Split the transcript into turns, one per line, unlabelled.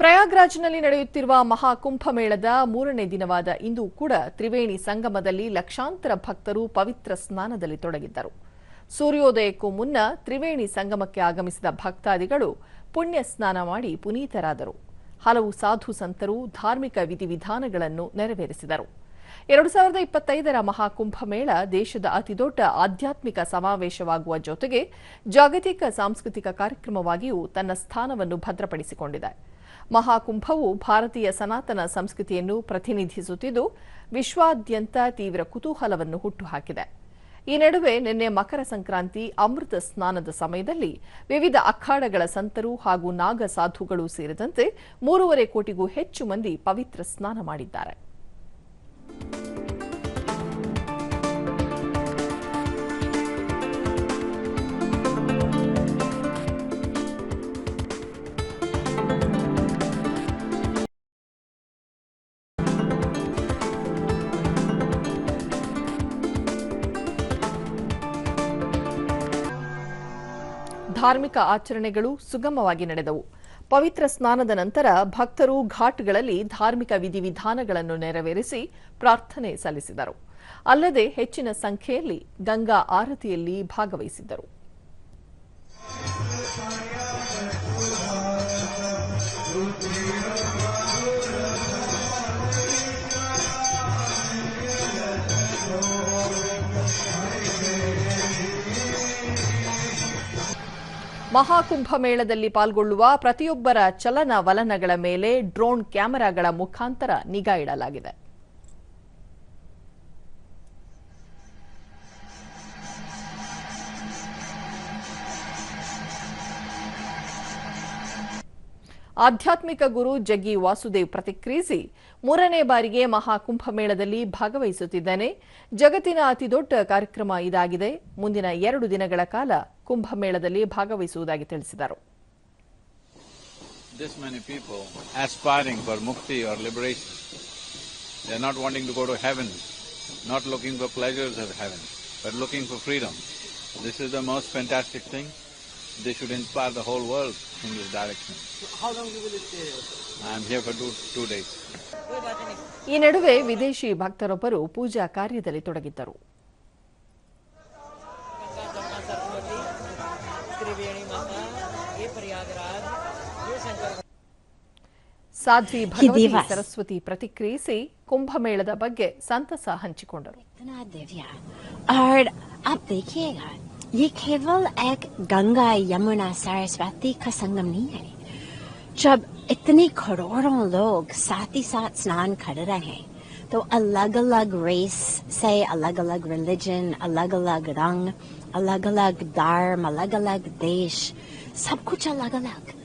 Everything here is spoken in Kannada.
ಪ್ರಯಾಗ್ರಾಜ್ನಲ್ಲಿ ನಡೆಯುತ್ತಿರುವ ಮಹಾಕುಂಭಮೇಳದ ಮೂರನೇ ದಿನವಾದ ಇಂದು ಕೂಡ ತ್ರಿವೇಣಿ ಸಂಗಮದಲ್ಲಿ ಲಕ್ಷಾಂತರ ಭಕ್ತರು ಪವಿತ್ರ ಸ್ನಾನದಲ್ಲಿ ತೊಡಗಿದ್ದರು. ಸೂರ್ಯೋದಯಕ್ಕೂ ಮುನ್ನ ತ್ರಿವೇಣಿ ಸಂಗಮಕ್ಕೆ ಆಗಮಿಸಿದ ಭಕ್ತಾದಿಗಳು ಪುಣ್ಯ ಸ್ನಾನ ಮಾಡಿ ಪುನೀತರಾದರು. ಹಲವು ಸಾಧು ಸಂತರು ಧಾರ್ಮಿಕ ವಿಧಿವಿಧಾನಗಳನ್ನು ನೆರವೇರಿಸಿದರು. ಎರಡು ಸಾವಿರದ ಇಪ್ಪತ್ತೈದರ ಮಹಾಕುಂಭಮೇಳ ದೇಶದ ಅತಿದೊಡ್ಡ ಆಧ್ಯಾತ್ಮಿಕ ಸಮಾವೇಶವಾಗುವ ಜೊತೆಗೆ ಜಾಗತಿಕ ಸಾಂಸ್ಕೃತಿಕ ಕಾರ್ಯಕ್ರಮವಾಗಿಯೂ ತನ್ನ ಸ್ಥಾನವನ್ನು ಭದ್ರಪಡಿಸಿಕೊಂಡಿದೆ. ಮಹಾಕುಂಭವು ಭಾರತೀಯ ಸನಾತನ ಸಂಸ್ಕೃತಿಯನ್ನು ಪ್ರತಿನಿಧಿಸುತ್ತಿದ್ದು, ವಿಶ್ವಾದ್ಯಂತ ತೀವ್ರ ಕುತೂಹಲವನ್ನು ಹುಟ್ಟುಹಾಕಿದೆ. ಈ ನಡುವೆ ನಿನ್ನೆ ಮಕರ ಸಂಕ್ರಾಂತಿ ಅಮೃತ ಸ್ನಾನದ ಸಮಯದಲ್ಲಿ ವಿವಿಧ ಅಖಾಡಗಳ ಸಂತರು ಹಾಗೂ ನಾಗ ಸಾಧುಗಳು ಸೇರಿದಂತೆ ಮೂರುವರೆ ಕೋಟಿಗೂ ಹೆಚ್ಚು ಮಂದಿ ಪವಿತ್ರ ಸ್ನಾನ ಮಾಡಿದ್ದಾರೆ. ಧಾರ್ಮಿಕ ಆಚರಣೆಗಳು ಸುಗಮವಾಗಿ ನಡೆದವು. ಪವಿತ್ರ ಸ್ನಾನದ ನಂತರ ಭಕ್ತರು ಘಾಟ್ಗಳಲ್ಲಿ ಧಾರ್ಮಿಕ ವಿಧಿವಿಧಾನಗಳನ್ನು ನೆರವೇರಿಸಿ ಪ್ರಾರ್ಥನೆ ಸಲ್ಲಿಸಿದರು. ಅಲ್ಲದೆ ಹೆಚ್ಚಿನ ಸಂಖ್ಯೆಯಲ್ಲಿ ಗಂಗಾ ಆರತಿಯಲ್ಲಿ ಭಾಗವಹಿಸಿದ್ದರು. ಮಹಾಕುಂಭ ಮೇಳದಲ್ಲಿ ಪಾಲ್ಗೊಳ್ಳುವ ಪ್ರತಿಯೊಬ್ಬರ ಚಲನ ವಲನಗಳ ಮೇಲೆ ಡ್ರೋನ್ ಕ್ಯಾಮೆರಾಗಳ ಮುಖಾಂತರ ನಿಗಾ ಇಡಲಾಗಿದೆ. ಆಧ್ಯಾತ್ಮಿಕ ಗುರು ಜಗ್ಗಿ ವಾಸುದೇವ್ ಪ್ರತಿಕ್ರಿಯಿಸಿ, ಮೂರನೇ ಬಾರಿಗೆ ಮಹಾಕುಂಭ ಮೇಳದಲ್ಲಿ ಭಾಗವಹಿಸುತ್ತಿದ್ದೇನೆ. ಜಗತ್ತಿನ ಅತಿದೊಡ್ಡ ಕಾರ್ಯಕ್ರಮ ಇದಾಗಿದೆ. ಮುಂದಿನ ಎರಡು ದಿನಗಳ ಕಾಲ ಕುಂಭಮೇಳದಲ್ಲಿ ಭಾಗವಹಿಸುವುದಾಗಿ ತಿಳಿಸಿದರು
this many people aspiring for mukti or liberation. They are not wanting to go to heaven, not looking for pleasures of heaven, but looking for freedom. This is the most fantastic thing. They should inspire the whole world in this direction.
How long will it stay here?
I am here for two, two days.
ಈ ನಡುವೆ ವಿದೇಶಿ ಭಕ್ತರೊಬ್ಬರು ಪೂಜಾ ಕಾರ್ಯದಲ್ಲಿ ತೊಡಗಿದ್ದರು
त्रिवेणी माता ये प्रयागराज ये शंकर
ಸಾಧ್ವಿ ಭಗವತಿ
ದಿವಸ್.
ಸರಸ್ವತಿ ಪ್ರತಿಕ್ರಿಯಿಸಿ ಕುಂಭಮೇಳದ ಬಗ್ಗೆ ಸಂತಸ ಹಂಚಿಕೊಂಡರು
इतना दिव्य और आप देखिएगा ये केवल एक गंगा यमुना सरस्वती का संगम नहीं है जब इतने करोड़ों लोग साथ ही साथ स्नान कर रहे हैं So Alagalag race, say Alagalag religion, Alagalag rang, Alagalag dharm, Alagalag desh, sab kuch Alagalag.